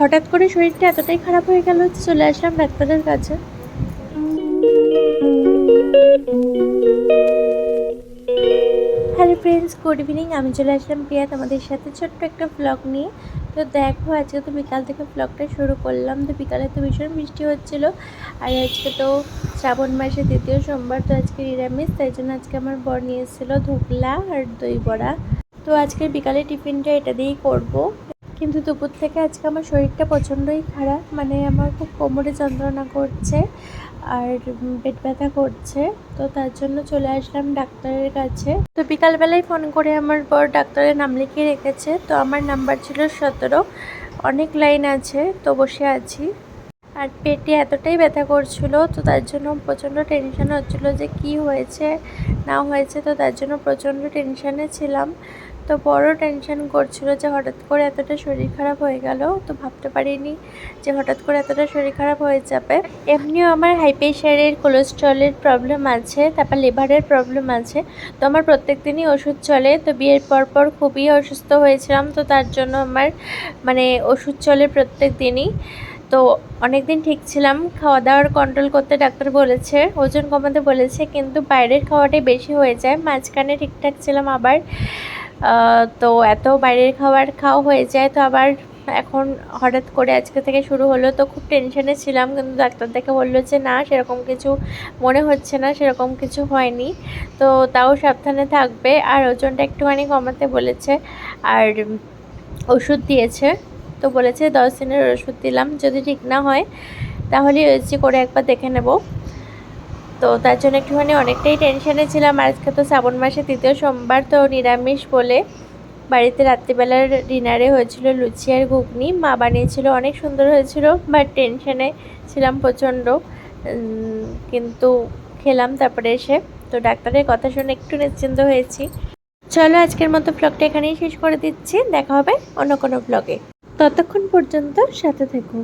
হঠাৎ করে শরীরটা এতটাই খারাপ হয়ে গেল চলে আসলাম ডাক্তারের কাছে। হ্যালো ফ্রেন্ডস গুড ইভিনিং আমি চলে আসলাম প্রিয়া তোমাদের সাথে ছোট্ট একটা ব্লগ নিয়ে। তো দেখো, আজকে তো বিকাল থেকে ব্লগটা শুরু করলাম। তো বিকালে তো ভীষণ বৃষ্টি হচ্ছিল। আর আজকে তো শ্রাবণ মাসের দ্বিতীয় সোমবার, তো আজকে নিরামিষ। তাই জন্য আজকে আমার বর নিয়ে এসেছিল ধুকলা আর দই বড়া। তো আজকে বিকালে টিফিনটা এটা দিয়েই করব। কিন্তু দুপুর থেকে আজকে আমার শরীরটা প্রচণ্ডই খারাপ। মানে আমার খুব কোমরে যন্ত্রণা করছে আর পেট ব্যথা করছে। তো তার জন্য চলে আসলাম ডাক্তারের কাছে। তো বিকালবেলায় ফোন করে আমার বর ডাক্তারের নাম লিখিয়ে রেখেছে। তো আমার নাম্বার ছিল সতেরো। অনেক লাইন আছে, তো বসে আছি। আর পেটে এতটাই ব্যথা করছিল, তো তার জন্য প্রচণ্ড টেনশন হচ্ছিল যে কি হয়েছে, না হয়েছে, তো তার জন্য প্রচণ্ড টেনশানে ছিলাম। তো বড় টেনশন করছিল যে হঠাৎ করে এতটা শরীর খারাপ হয়ে গেল, তো ভাবতে পারিনি যে হঠাৎ করে এতটা শরীর খারাপ হয়ে যাবে। এমনিও আমার হাই প্রেশারের কোলেস্ট্রলের প্রবলেম আছে, তারপর লিভারের প্রবলেম আছে, তো আমার প্রত্যেক দিনই ওষুধ চলে, তো বিয়ের পর পর খুবই অসুস্থ হয়েছিলাম, তো তার জন্য আমার মানে ওষুধ চলে প্রত্যেক দিনই তো অনেক দিন ঠিক ছিলাম খাওয়া দাওয়ার কন্ট্রোল করতে ডাক্তার বলেছে, ওজন কমাতে বলেছে, কিন্তু বাইরের খাওয়াটাই বেশি হয়ে যায়, মাঝখানে ঠিকঠাক ছিলাম আবার। তো এত বাইরের খাবার খাওয়া হয়ে যায়, তো আবার এখন হঠাৎ করে আজকে থেকে শুরু হলো, তো খুব টেনশনে ছিলাম, কিন্তু ডাক্তার দেখে বলল যে, না, সেরকম কিছু মনে হচ্ছে না, সেরকম কিছু হয়নি। তো তাও সাবধানে থাকবে, আর ওজনটা একটুখানি কমাতে বলেছে, আর ওষুধ দিয়েছে, তো বলেছে দশ দিনের ওষুধ দিলাম, যদি ঠিক না হয়, তাহলে ওইচি করে একবার দেখে নেব। তো তার জন্য একটুখানি অনেকটাই টেনশানে ছিলাম। আজকে তো শ্রাবণ মাসে তৃতীয় সোমবার, তো নিরামিষ বলে বাড়িতে রাত্রিবেলার ডিনারে হয়েছিল লুচি আর ঘুগনি। মা বানিয়েছিল, অনেক সুন্দর হয়েছিল বাট টেনশানে ছিলাম প্রচণ্ড। কিন্তু খেলাম তারপরে এসে। তো ডাক্তারের কথা শুনে একটু নিশ্চিন্ত হয়েছি। চলো আজকের মতো ব্লগটা এখানেই শেষ করে দিচ্ছি। দেখা হবে অন্য কোনো ব্লগে ততক্ষণ পর্যন্ত সাথে থেকো।